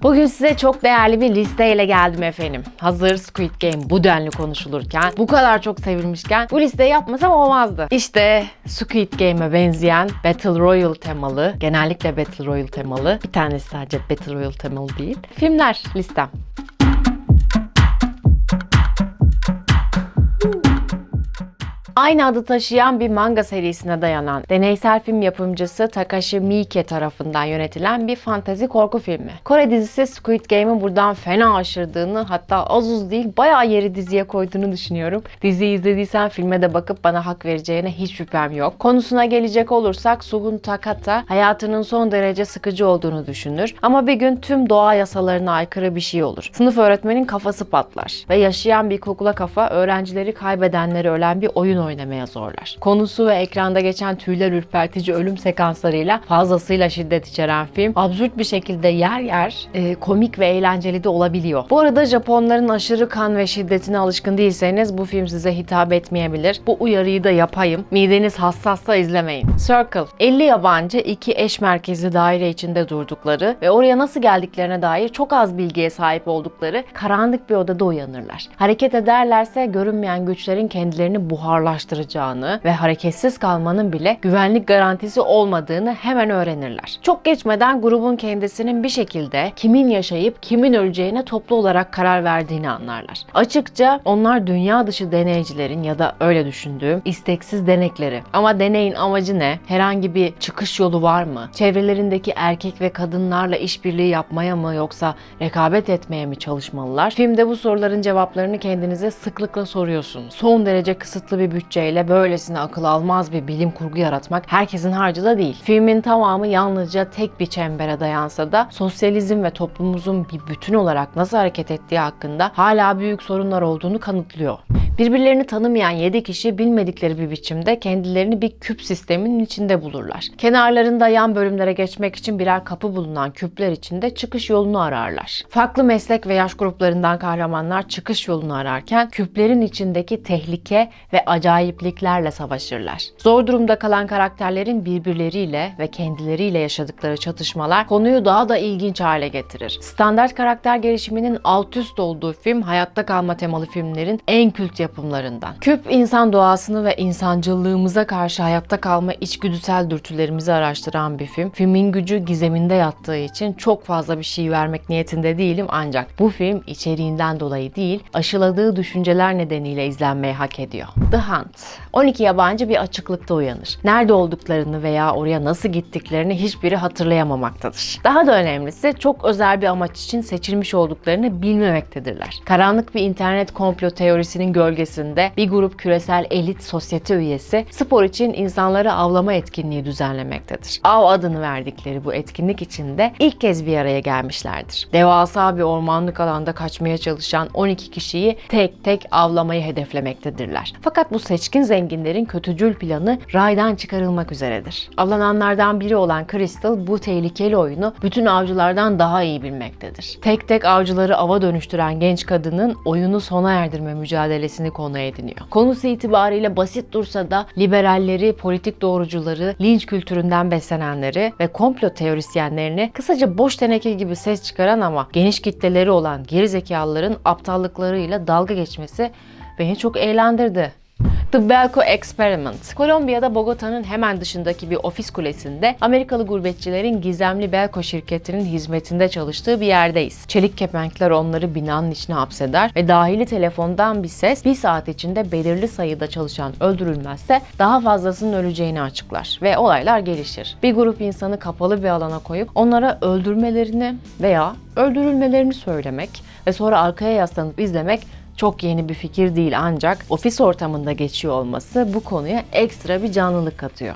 Bugün size çok değerli bir listeyle geldim efendim. Hazır Squid Game bu denli konuşulurken, bu kadar çok sevilmişken bu listeyi yapmasam olmazdı. İşte Squid Game'e benzeyen Battle Royale temalı, genellikle Battle Royale temalı, bir tanesi sadece Battle Royale temalı değil, filmler listem. Aynı adı taşıyan bir manga serisine dayanan deneysel film yapımcısı Takashi Miike tarafından yönetilen bir fantezi korku filmi. Kore dizisi Squid Game'in buradan fena aşırdığını hatta az uz değil bayağı yeri diziye koyduğunu düşünüyorum. Diziyi izlediysen filme de bakıp bana hak vereceğine hiç şüphem yok. Konusuna gelecek olursak Suhun Takata hayatının son derece sıkıcı olduğunu düşünür ama bir gün tüm doğa yasalarına aykırı bir şey olur. Sınıf öğretmenin kafası patlar ve yaşayan bir kukla kafa öğrencileri kaybedenleri ölen bir oyun oynamaya zorlar. Konusu ve ekranda geçen tüyler ürpertici ölüm sekanslarıyla fazlasıyla şiddet içeren film absürt bir şekilde yer yer e, komik ve eğlenceli de olabiliyor. Bu arada Japonların aşırı kan ve şiddetine alışkın değilseniz bu film size hitap etmeyebilir. Bu uyarıyı da yapayım. Mideniz hassassa izlemeyin. Circle 50 yabancı iki eş merkezli daire içinde durdukları ve oraya nasıl geldiklerine dair çok az bilgiye sahip oldukları karanlık bir odada uyanırlar. Hareket ederlerse görünmeyen güçlerin kendilerini buharlaştıracağını ve hareketsiz kalmanın bile güvenlik garantisi olmadığını hemen öğrenirler. Çok geçmeden grubun kendisinin bir şekilde kimin yaşayıp kimin öleceğine toplu olarak karar verdiğini anlarlar. Açıkça onlar dünya dışı deneycilerin ya da öyle düşündüğüm isteksiz denekleri. Ama deneyin amacı ne? Herhangi bir çıkış yolu var mı? Çevrelerindeki erkek ve kadınlarla işbirliği yapmaya mı yoksa rekabet etmeye mi çalışmalılar? Filmde bu soruların cevaplarını kendinize sıklıkla soruyorsunuz. Son derece kısıtlı bir bütçeyle böylesine akıl almaz bir bilim kurgu yaratmak herkesin harcı da değil. Filmin tamamı yalnızca tek bir çembere dayansa da sosyalizm ve toplumumuzun bir bütün olarak nasıl hareket ettiği hakkında hala büyük sorunlar olduğunu kanıtlıyor. Birbirlerini tanımayan 7 kişi bilmedikleri bir biçimde kendilerini bir küp sisteminin içinde bulurlar. Kenarlarında yan bölümlere geçmek için birer kapı bulunan küpler içinde çıkış yolunu ararlar. Farklı meslek ve yaş gruplarından kahramanlar çıkış yolunu ararken küplerin içindeki tehlike ve acayipliklerle savaşırlar. Zor durumda kalan karakterlerin birbirleriyle ve kendileriyle yaşadıkları çatışmalar konuyu daha da ilginç hale getirir. Standart karakter gelişiminin alt üst olduğu film hayatta kalma temalı filmlerin en kült yapımlarından. Küp insan doğasını ve insancılığımıza karşı hayatta kalma içgüdüsel dürtülerimizi araştıran bir film. Filmin gücü gizeminde yattığı için çok fazla bir şey vermek niyetinde değilim ancak bu film içeriğinden dolayı değil, aşıladığı düşünceler nedeniyle izlenmeyi hak ediyor. The Hunt 12 yabancı bir açıklıkta uyanır. Nerede olduklarını veya oraya nasıl gittiklerini hiçbiri hatırlayamamaktadır. Daha da önemlisi çok özel bir amaç için seçilmiş olduklarını bilmemektedirler. Karanlık bir internet komplo teorisinin gölgesinde bir grup küresel elit sosyete üyesi spor için insanları avlama etkinliği düzenlemektedir. Av adını verdikleri bu etkinlik içinde ilk kez bir araya gelmişlerdir. Devasa bir ormanlık alanda kaçmaya çalışan 12 kişiyi tek tek avlamayı hedeflemektedirler. Fakat bu seçkin zenginlerin kötücül planı raydan çıkarılmak üzeredir. Avlananlardan biri olan Crystal bu tehlikeli oyunu bütün avcılardan daha iyi bilmektedir. Tek tek avcıları ava dönüştüren genç kadının oyunu sona erdirme mücadelesini konu ediniyor. Konusu itibariyle basit dursa da liberalleri, politik doğrucuları, linç kültüründen beslenenleri ve komplo teorisyenlerini kısaca boş teneke gibi ses çıkaran ama geniş kitleleri olan gerizekalıların aptallıklarıyla dalga geçmesi beni çok eğlendirdi. The Belko Experiment. Kolombiya'da Bogota'nın hemen dışındaki bir ofis kulesinde Amerikalı gurbetçilerin gizemli Belko şirketinin hizmetinde çalıştığı bir yerdeyiz. Çelik kepenkler onları binanın içine hapseder ve dahili telefondan bir ses bir saat içinde belirli sayıda çalışan öldürülmezse daha fazlasının öleceğini açıklar ve olaylar gelişir. Bir grup insanı kapalı bir alana koyup onlara öldürmelerini veya öldürülmelerini söylemek ve sonra arkaya yaslanıp izlemek çok yeni bir fikir değil ancak ofis ortamında geçiyor olması bu konuya ekstra bir canlılık katıyor.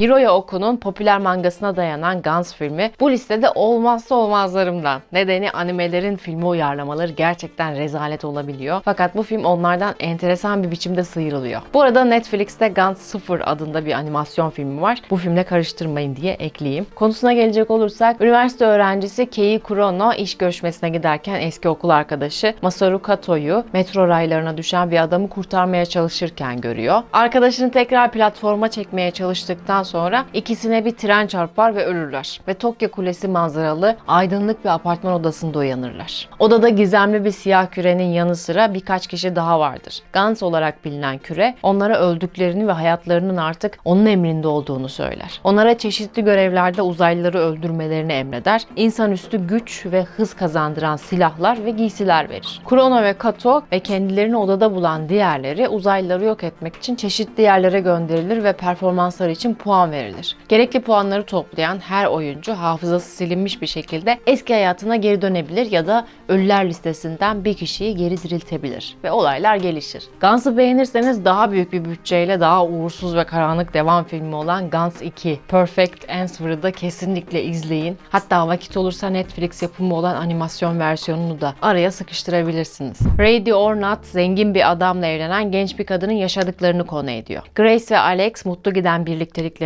Hiroya Oku'nun popüler mangasına dayanan Guns filmi bu listede olmazsa olmazlarımdan. Nedeni animelerin filme uyarlamaları gerçekten rezalet olabiliyor. Fakat bu film onlardan enteresan bir biçimde sıyrılıyor. Bu arada Netflix'te Guns 0 adında bir animasyon filmi var. Bu filmle karıştırmayın diye ekleyeyim. Konusuna gelecek olursak üniversite öğrencisi Kei Kurono iş görüşmesine giderken eski okul arkadaşı Masaru Kato'yu metro raylarına düşen bir adamı kurtarmaya çalışırken görüyor. Arkadaşını tekrar platforma çekmeye çalıştıktan sonra ikisine bir tren çarpar ve ölürler. Ve Tokyo Kulesi manzaralı aydınlık bir apartman odasında uyanırlar. Odada gizemli bir siyah kürenin yanı sıra birkaç kişi daha vardır. Gans olarak bilinen küre onlara öldüklerini ve hayatlarının artık onun emrinde olduğunu söyler. Onlara çeşitli görevlerde uzaylıları öldürmelerini emreder. İnsanüstü güç ve hız kazandıran silahlar ve giysiler verir. Kurono ve Kato ve kendilerini odada bulan diğerleri uzaylıları yok etmek için çeşitli yerlere gönderilir ve performansları için puan verilir. Gerekli puanları toplayan her oyuncu hafızası silinmiş bir şekilde eski hayatına geri dönebilir ya da ölüler listesinden bir kişiyi geri diriltebilir ve olaylar gelişir. Guns'ı beğenirseniz daha büyük bir bütçeyle daha uğursuz ve karanlık devam filmi olan Guns 2 Perfect Answer'ı da kesinlikle izleyin. Hatta vakit olursa Netflix yapımı olan animasyon versiyonunu da araya sıkıştırabilirsiniz. Ready or Not zengin bir adamla evlenen genç bir kadının yaşadıklarını konu ediyor. Grace ve Alex mutlu giden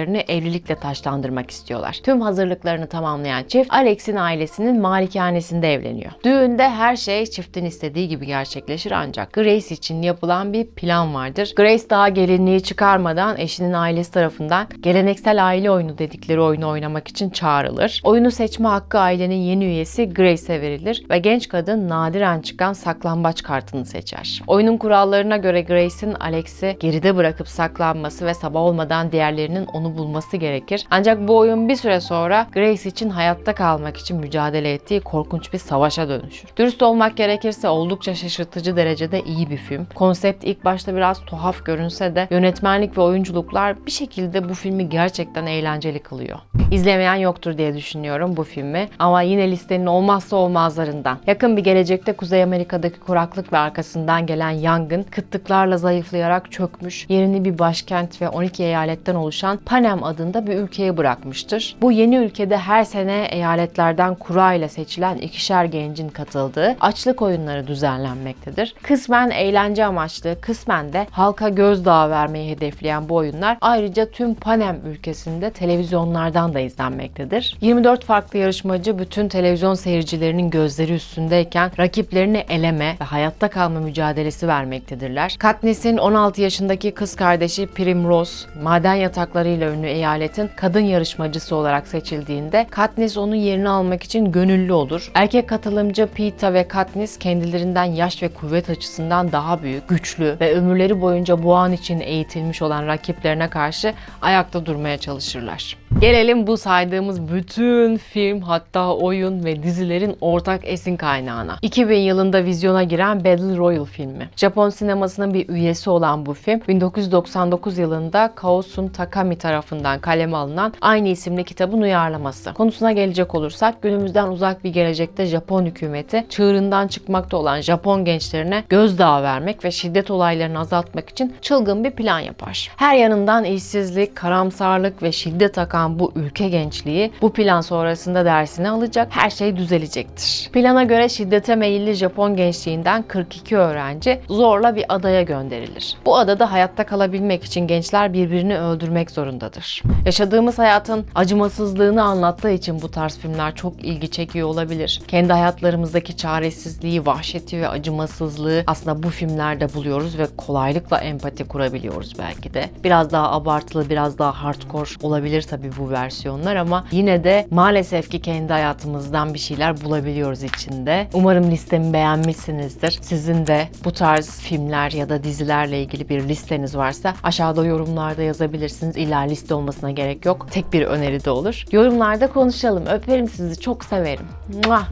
birlikteliklerini evlilikle taşlandırmak istiyorlar. Tüm hazırlıklarını tamamlayan çift Alex'in ailesinin malikanesinde evleniyor. Düğünde her şey çiftin istediği gibi gerçekleşir ancak Grace için yapılan bir plan vardır. Grace daha gelinliği çıkarmadan eşinin ailesi tarafından geleneksel aile oyunu dedikleri oyunu oynamak için çağrılır. Oyunu seçme hakkı ailenin yeni üyesi Grace'e verilir ve genç kadın nadiren çıkan saklambaç kartını seçer. Oyunun kurallarına göre Grace'in Alex'i geride bırakıp saklanması ve sabah olmadan diğerlerinin onu bulması gerekir. Ancak bu oyun bir süre sonra Grace için hayatta kalmak için mücadele ettiği korkunç bir savaşa dönüşür. Dürüst olmak gerekirse oldukça şaşırtıcı derecede iyi bir film. Konsept ilk başta biraz tuhaf görünse de yönetmenlik ve oyunculuklar bir şekilde bu filmi gerçekten eğlenceli kılıyor. İzlemeyen yoktur diye düşünüyorum bu filmi ama yine listenin olmazsa olmazlarından. Yakın bir gelecekte Kuzey Amerika'daki kuraklık ve arkasından gelen yangın kıtlıklarla zayıflayarak çökmüş, yerini bir başkent ve 12 eyaletten oluşan Panem adında bir ülkeye bırakmıştır. Bu yeni ülkede her sene eyaletlerden kura ile seçilen ikişer gencin katıldığı açlık oyunları düzenlenmektedir. Kısmen eğlence amaçlı, kısmen de halka gözdağı vermeyi hedefleyen bu oyunlar ayrıca tüm Panem ülkesinde televizyonlardan da izlenmektedir. 24 farklı yarışmacı bütün televizyon seyircilerinin gözleri üstündeyken rakiplerini eleme ve hayatta kalma mücadelesi vermektedirler. Katniss'in 16 yaşındaki kız kardeşi Primrose, maden yataklarıyla ünlü eyaletin kadın yarışmacısı olarak seçildiğinde Katniss onun yerini almak için gönüllü olur. Erkek katılımcı Peeta ve Katniss kendilerinden yaş ve kuvvet açısından daha büyük, güçlü ve ömürleri boyunca bu an için eğitilmiş olan rakiplerine karşı ayakta durmaya çalışırlar. Gelelim bu saydığımız bütün film hatta oyun ve dizilerin ortak esin kaynağına. 2000 yılında vizyona giren Battle Royale filmi. Japon sinemasının bir üyesi olan bu film 1999 yılında Kaosun Takami tarafından kaleme alınan aynı isimli kitabın uyarlaması. Konusuna gelecek olursak günümüzden uzak bir gelecekte Japon hükümeti çığırından çıkmakta olan Japon gençlerine gözdağı vermek ve şiddet olaylarını azaltmak için çılgın bir plan yapar. Her yanından işsizlik, karamsarlık ve şiddet akan bu ülke gençliği bu plan sonrasında dersini alacak, her şey düzelecektir. Plana göre şiddete meyilli Japon gençliğinden 42 öğrenci zorla bir adaya gönderilir. Bu adada hayatta kalabilmek için gençler birbirini öldürmek zorundadır. Yaşadığımız hayatın acımasızlığını anlattığı için bu tarz filmler çok ilgi çekiyor olabilir. Kendi hayatlarımızdaki çaresizliği, vahşeti ve acımasızlığı aslında bu filmlerde buluyoruz ve kolaylıkla empati kurabiliyoruz belki de. Biraz daha abartılı, biraz daha hardcore olabilir tabii bu versiyonlar ama yine de maalesef ki kendi hayatımızdan bir şeyler bulabiliyoruz içinde. Umarım listemi beğenmişsinizdir. Sizin de bu tarz filmler ya da dizilerle ilgili bir listeniz varsa aşağıda yorumlarda yazabilirsiniz. İlla liste olmasına gerek yok. Tek bir öneri de olur. Yorumlarda konuşalım. Öperim sizi. Çok severim. Muah.